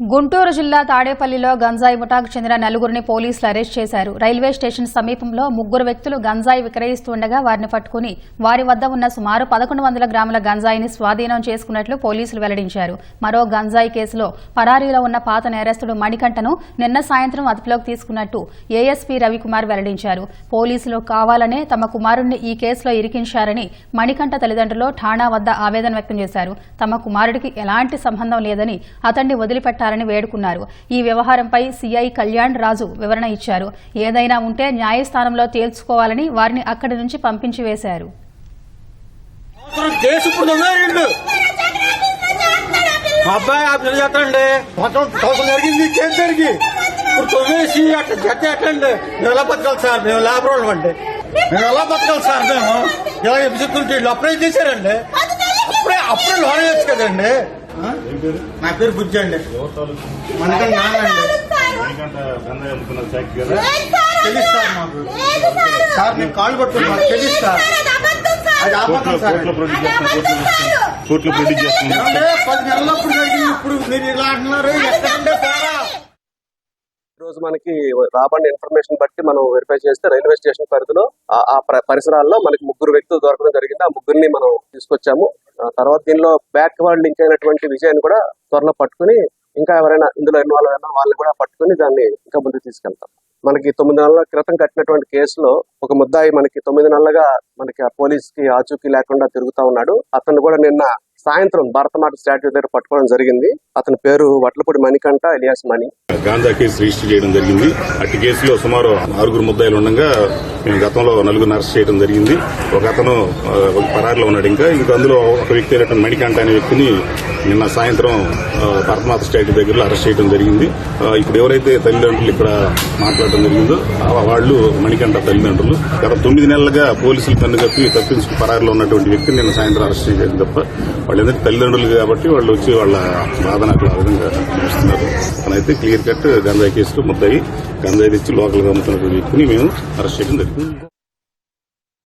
గుంటూరు జిల్లా తాడేపల్లిలో గంజాయి ముఠాకు చెందిన నలుగురిని పోలీసులు అరెస్ట్ చేశారు. రైల్వే స్టేషన్ సమీపంలో ముగ్గురు వ్యక్తులు గంజాయి విక్రయిస్తుండగా వారిని పట్టుకుని వారి వద్ద ఉన్న సుమారు పదకొండు వందల గ్రాముల గంజాయిని స్వాధీనం చేసుకున్నట్లు పోలీసులు వెల్లడించారు. మరో గంజాయి కేసులో పరారీలో ఉన్న పాత నేరస్తుడు మణికంఠను నిన్న సాయంత్రం అదుపులోకి తీసుకున్నట్టు ఏఎస్పీ రవికుమార్ వెల్లడించారు. పోలీసులు కావాలనే తమ కుమారుణ్ణి ఈ కేసులో ఇరికించారని మణికంఠ తల్లిదండ్రులు ఠాణా వద్ద ఆవేదన వ్యక్తం చేశారు. తమ కుమారుడికి ఎలాంటి సంబంధం లేదని అతన్ని చేస్తారని వేడుకున్నారు. ఈ వ్యవహారంపై సీఐ కళ్యాణ్ రాజు వివరణ ఇచ్చారు. ఏదైనా ఉంటే న్యాయస్థానంలో తేల్చుకోవాలని వారిని అక్కడి నుంచి పంపించి వేశారు. అబ్బాయి చేస్తాండి మొత్తం జరిగింది కేసు జరిగి. ఇప్పుడు అట్లా ఎట్టండి? మేము ఎలా బతకాలి సార్? మేము అండి. మేము ఎలా బతకాలి సార్ మేము? ఇలా అప్పుడే చేశారండి. అప్పుడే అప్పుడే లోన్ వేయచ్చు కదండి. నా పేరు బుజ్జి అండి. తెలుసు సార్? మాకు. సార్? నేను కాళ్ళు పట్టుకున్నాను తెలుసు సార్? అది కోర్టులో ఆపకం సార్. కోర్టులో ప్రొడ్యూస్ చేస్తున్న కోర్టులో ప్రొడ్యూస్ చేస్తున్న ఏమంటే పది నెలలప్పుడు జరిగింది. ఇప్పుడు మీరు ఇలా అంటున్నారు. ఎక్కడంటే తేడా రోజు మనకి రాబడిన ఇన్ఫర్మేషన్ బట్టి మనం వెరిఫై చేస్తే రైల్వే స్టేషన్ పరిధిలో ఆ- ఆ ప్ర- పరిసరాల్లో మనకి ముగ్గురు వ్యక్తులు దొరకడం జరిగింది. ఆ ముగ్గురిని మనం తీసుకొచ్చాము. తర్వాత దీనిలో బ్యాక్ వర్డ్ లింక్ అయినటువంటి విజయాన్ని కూడా త్వరలో పట్టుకుని ఇంకా ఎవరైనా ఇందులో ఇన్వాల్వ్ అయినా వాళ్ళని కూడా పట్టుకుని దాన్ని ఇంకా ముందుకు తీసుకెళ్తాం. మనకి తొమ్మిది నెలల క్రితం కట్టినటువంటి కేసులో ఒక ముద్దాయి మనకి తొమ్మిది నెలలుగా మనకి ఆ పోలీస్కి ఆచూకీ లేకుండా తిరుగుతా ఉన్నాడు. అతను కూడా నిన్న సాయంత్రం భారతమాత స్టాట్యూ దగ్గర పట్టుకోవడం జరిగింది. అతని పేరు Vatlapudi Manikanta alias Mani. Ganja case register చేయడం జరిగింది. అట్టి కేసులో సుమారు ఆరుగురు ముద్దాయిలు ఉండగా మేము గతంలో నలుగురిని అరెస్ట్ చేయడం జరిగింది. ఒక అతను పరారిలో ఉన్నాడు ఇంకా. ఇంకా అందులో ఒక వ్యక్తి అయినటువంటి మణికంఠ అనే వ్యక్తిని నిన్న సాయంత్రం ఆ, భరతమాత స్టాట్యూ దగ్గరలో అరెస్ట్ చేయడం జరిగింది. ఇప్పుడు ఎవరైతే తల్లిదండ్రులు ఇక్కడ మాట్లాడడం జరిగిందో వాళ్ళు మణికంఠ తల్లిదండ్రులు. గత తొమ్మిది నెలలుగా పోలీసులు కన్ను కప్పి తప్పించుకు పరారిలో ఉన్నటువంటి వ్యక్తిని నిన్న సాయంత్రం అరెస్ట్ చేయడం తప్ప వాళ్ళందరికీ తల్లిదండ్రులు కాబట్టి వాళ్ళు వచ్చి వాళ్ళ బాధను అట్లా విధంగా చూస్తున్నారు అతనైతే క్లియర్ ప్యాకెట్ గంజాయి కేసులో ముద్దాయి. గంజాయి తెచ్చి లోకల్గా అమ్ముతున్నటువంటి వ్యక్తిని మేము అరెస్ట్ చేయడం జరిగింది.